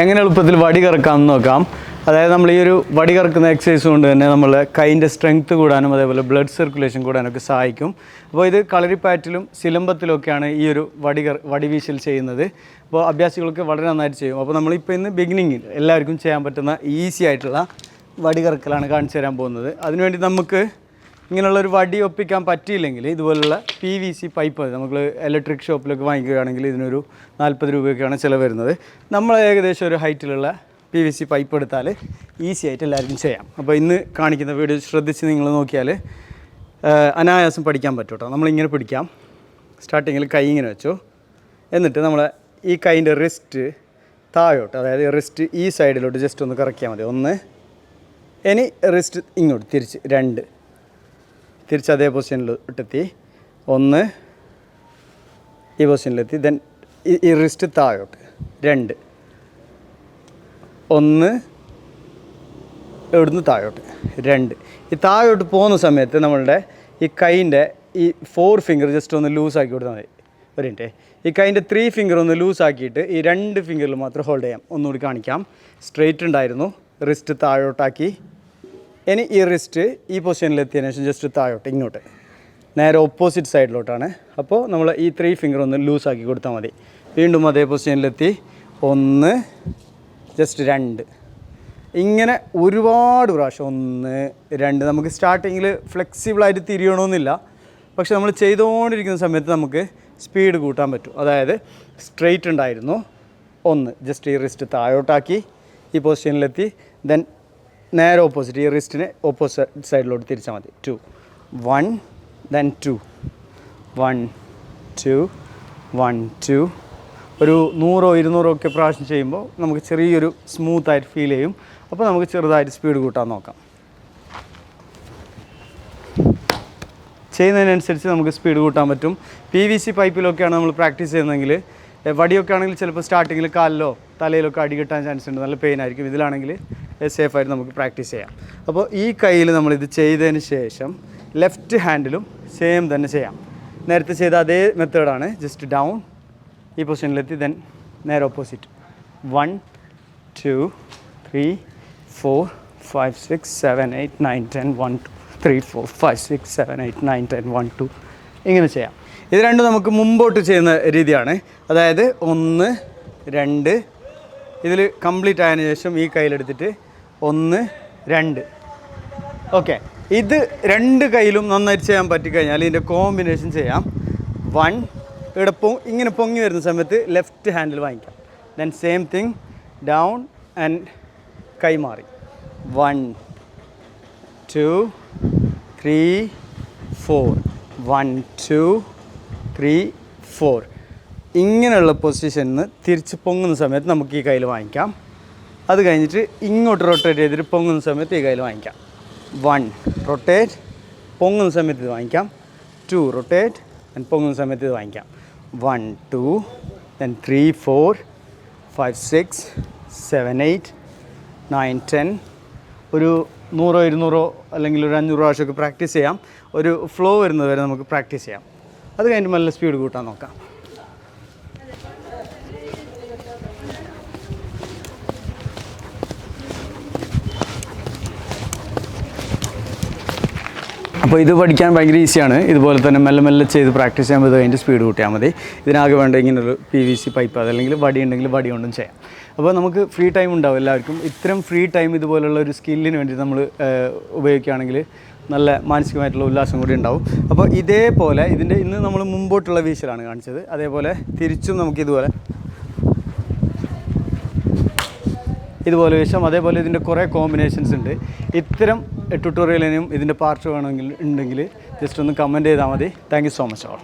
എങ്ങനെ എളുപ്പത്തിൽ വടി കറക്കാമെന്ന് നോക്കാം. അതായത് നമ്മൾ ഈ ഒരു വടി കറക്കുന്ന എക്സസൈസ് കൊണ്ട് തന്നെ നമ്മൾ കൈന്റെ സ്ട്രെങ്ത് കൂടാനും അതേപോലെ ബ്ലഡ് സർക്കുലേഷൻ കൂടാനൊക്കെ സഹായിക്കും. അപ്പോൾ ഇത് കളരിപ്പാറ്റിലും സിലമ്പത്തിലൊക്കെയാണ് ഈ ഒരു വടി വടിവീശൽ വടി വീശൽ ചെയ്യുന്നത്. അപ്പോൾ അഭ്യാസികൾക്ക് വളരെ നന്നായിട്ട് ചെയ്യും. അപ്പോൾ നമ്മളിപ്പോൾ ഇന്ന് ബിഗിനിങ്ങിൽ എല്ലാവർക്കും ചെയ്യാൻ പറ്റുന്ന ഈസി ആയിട്ടുള്ള വടി കറക്കലാണ് കാണിച്ചു തരാൻ പോകുന്നത്. അതിനുവേണ്ടി നമുക്ക് ഇങ്ങനെയുള്ള ഒരു വടി ഒപ്പിക്കാൻ പറ്റിയില്ലെങ്കിൽ ഇതുപോലുള്ള പി വി സി പൈപ്പ് നമ്മൾ ഇലക്ട്രിക് ഷോപ്പിലൊക്കെ വാങ്ങിക്കുകയാണെങ്കിൽ ഇതിനൊരു നാൽപ്പത് രൂപയൊക്കെയാണ് ചിലവ് വരുന്നത് നമ്മൾ ഏകദേശം ഒരു ഹൈറ്റിലുള്ള പി വി സി പൈപ്പ് എടുത്താൽ ഈസി ആയിട്ട് എല്ലാവർക്കും ചെയ്യാം. അപ്പോൾ ഇന്ന് കാണിക്കുന്ന വീഡിയോ ശ്രദ്ധിച്ച് നിങ്ങൾ നോക്കിയാൽ അനായാസം പഠിക്കാൻ പറ്റും കേട്ടോ. നമ്മളിങ്ങനെ പിടിക്കാം. സ്റ്റാർട്ടിങ്ങിൽ കൈ ഇങ്ങനെ വെച്ചു. എന്നിട്ട് നമ്മൾ ഈ കൈന്റെ റിസ്റ്റ് താഴോട്ട് അതായത് റിസ്റ്റ് ഈ സൈഡിലോട്ട് ജസ്റ്റ് ഒന്ന് കറക്കിയാൽ മതി. ഒന്ന് ഇനി റിസ്റ്റ് ഇങ്ങോട്ട് തിരിച്ച് രണ്ട്. തിരിച്ച് അതേ പൊസിഷനിലോട്ടെത്തി ഒന്ന് ഈ പൊസിഷനിലെത്തി ദെൻ ഈ റിസ്റ്റ് താഴോട്ട്. രണ്ട്. ഒന്ന് ഇവിടുന്ന് താഴോട്ട്. രണ്ട്. ഈ താഴോട്ട് പോകുന്ന സമയത്ത് നമ്മളുടെ ഈ കൈന്റെ ഈ ഫോർ ഫിംഗർ ജസ്റ്റ് ഒന്ന് ലൂസാക്കി കൊടുത്താൽ മതി. ഒരു മിനിറ്റ് ഈ കൈന്റെ ത്രീ ഫിംഗർ ഒന്ന് ലൂസാക്കിയിട്ട് ഈ രണ്ട് ഫിംഗറിൽ മാത്രം ഹോൾഡ് ചെയ്യാം. ഒന്നുകൂടി കാണിക്കാം. സ്ട്രെയിറ്റ് ഉണ്ടായിരുന്നു. റിസ്റ്റ് താഴോട്ടാക്കി. ഇനി ഈ റിസ്റ്റ് ഈ പൊസിഷനിൽ എത്തിയതിനു ശേഷം ജസ്റ്റ് താഴോട്ട് ഇങ്ങോട്ട്. നേരെ ഓപ്പോസിറ്റ് സൈഡിലോട്ടാണ് അപ്പോൾ നമ്മൾ ഈ ത്രീ ഫിംഗർ ഒന്ന് ലൂസാക്കി കൊടുത്താൽ മതി. വീണ്ടും അതേ പൊസിഷനിലെത്തി ഒന്ന് ജസ്റ്റ് രണ്ട്. ഇങ്ങനെ ഒരുപാട് പ്രാവശ്യം ഒന്ന് രണ്ട്. നമുക്ക് സ്റ്റാർട്ടിങ്ങിൽ ഫ്ലെക്സിബിളായിട്ട് തിരിയണമെന്നില്ല പക്ഷെ നമ്മൾ ചെയ്തുകൊണ്ടിരിക്കുന്ന സമയത്ത് നമുക്ക് സ്പീഡ് കൂട്ടാൻ പറ്റും. അതായത് സ്ട്രെയിറ്റ് ഉണ്ടായിരുന്നു. ഒന്ന് ജസ്റ്റ് ഈ റിസ്റ്റ് താഴോട്ടാക്കി ഈ പൊസിഷനിലെത്തി ദെൻ നേരെ ഓപ്പോസിറ്റ് ഈ റിസ്റ്റിനെ ഓപ്പോസിറ്റ് സൈഡിലോട്ട് തിരിച്ചാൽ മതി. Two one then two one two one two ഒരു നൂറോ ഇരുന്നൂറോ ഒക്കെ പ്രാവശ്യം ചെയ്യുമ്പോൾ നമുക്ക് ചെറിയൊരു സ്മൂത്തായിട്ട് ഫീൽ ചെയ്യും. അപ്പോൾ നമുക്ക് ചെറുതായിട്ട് സ്പീഡ് കൂട്ടാൻ നോക്കാം. ചെയ്യുന്നതിനനുസരിച്ച് നമുക്ക് സ്പീഡ് കൂട്ടാൻ പറ്റും. പി വി സി പൈപ്പിലൊക്കെയാണ് നമ്മൾ പ്രാക്ടീസ് ചെയ്യുന്നതെങ്കിൽ വടിയൊക്കെ ആണെങ്കിൽ ചിലപ്പോൾ സ്റ്റാർട്ടിങ്ങിൽ കാലിലോ തലയിലൊക്കെ അടി കിട്ടാൻ ചാൻസ് ഉണ്ട്. നല്ല പെയിൻ ആയിരിക്കും. ഇതിലാണെങ്കിൽ സേഫായിട്ട് നമുക്ക് പ്രാക്ടീസ് ചെയ്യാം. അപ്പോൾ ഈ കയ്യിൽ നമ്മളിത് ചെയ്തതിന് ശേഷം ലെഫ്റ്റ് ഹാൻഡിലും സെയിം തന്നെ ചെയ്യാം. നേരത്തെ ചെയ്ത അതേ മെത്തേഡാണ് ജസ്റ്റ് ഡൗൺ ഈ പൊസിഷനിലെത്തി ദെൻ നേരെ opposite one two three four five six seven eight nine ten one two three four five six seven eight nine ten one two ഇങ്ങനെ ചെയ്യാം. ഇത് രണ്ടും നമുക്ക് മുമ്പോട്ട് ചെയ്യുന്ന രീതിയാണ്. അതായത് ഒന്ന് രണ്ട്. ഇതിൽ കംപ്ലീറ്റ് ആയതിനു ശേഷം ഈ കയ്യിലെടുത്തിട്ട് ഒന്ന് രണ്ട്. ഓക്കെ ഇത് രണ്ട് കയ്യിലും നന്നായിട്ട് ചെയ്യാൻ പറ്റിക്കഴിഞ്ഞാൽ ഇതിന്റെ കോമ്പിനേഷൻ ചെയ്യാം. വൺ ഇവിടെ പൊ ഇങ്ങനെ പൊങ്ങി വരുന്ന സമയത്ത് ലെഫ്റ്റ് ഹാൻഡിൽ വാങ്ങിക്കാം. Then same thing down and കൈമാറി one two three four one two three four ഇങ്ങനെയുള്ള പൊസിഷനിൽ നിന്ന് തിരിച്ച് പൊങ്ങുന്ന സമയത്ത് നമുക്ക് ഈ കയ്യിൽ വാങ്ങിക്കാം. അത് കഴിഞ്ഞിട്ട് ഇങ്ങോട്ട് റൊട്ടേറ്റ് ചെയ്തിട്ട് പൊങ്ങുന്ന സമയത്ത് ഈ കയ്യിൽ വാങ്ങിക്കാം. വൺ റൊട്ടേറ്റ് പൊങ്ങുന്ന സമയത്ത് ഇത് വാങ്ങിക്കാം. ടു റൊട്ടേറ്റ് ആൻഡ് പൊങ്ങുന്ന സമയത്ത് ഇത് വാങ്ങിക്കാം. One two then three four five six seven eight nine ten ഒരു നൂറോ ഇരുന്നൂറോ അല്ലെങ്കിൽ ഒരു അഞ്ഞൂറ് പ്രാവശ്യമൊക്കെ പ്രാക്ടീസ് ചെയ്യാം. ഒരു ഫ്ലോ വരുന്നത് വരെ നമുക്ക് പ്രാക്ടീസ് ചെയ്യാം. അത് കഴിഞ്ഞിട്ട് നല്ല സ്പീഡ് കൂട്ടാൻ നോക്കാം. അപ്പോൾ ഇത് പഠിക്കാൻ ഭയങ്കര ഈസിയാണ്. ഇതുപോലെ തന്നെ മെല്ലെ മെല്ലെ ചെയ്ത് പ്രാക്ടീസ് ചെയ്യാൻ പറ്റും. അതിന്റെ സ്പീഡ് കൂട്ടിയാൽ മതി. ഇതിനാകെ വേണ്ട ഇങ്ങനൊരു പി വി സി പൈപ്പ് അതല്ലെങ്കിൽ വടി ഉണ്ടെങ്കിൽ വടി കൊണ്ടും ചെയ്യാം. അപ്പോൾ നമുക്ക് ഫ്രീ ടൈം ഉണ്ടാവും എല്ലാവർക്കും. ഇത്രയും ഫ്രീ ടൈം ഇതുപോലുള്ള ഒരു സ്കില്ലിന് വേണ്ടി നമ്മൾ ഉപയോഗിക്കുകയാണെങ്കിൽ നല്ല മാനസികമായിട്ടുള്ള ഉല്ലാസം കൂടി ഉണ്ടാവും. അപ്പോൾ ഇതേപോലെ ഇതിന്റെ ഇന്ന് നമ്മൾ മുമ്പോട്ടുള്ള വീശലാണ് കാണിച്ചത്. അതേപോലെ തിരിച്ചും നമുക്ക് ഇതുപോലെ ഇതുപോലെ വിഷം അതേപോലെ ഇതിന്റെ കുറേ കോമ്പിനേഷൻസ് ഉണ്ട്. ഇത്തരം ട്യൂട്ടോറിയലിനും ഇതിന്റെ പാർട്ട് വേണമെങ്കിൽ ഉണ്ടെങ്കിൽ ജസ്റ്റ് ഒന്ന് കമന്റ് ചെയ്താൽ മതി. Thank so much all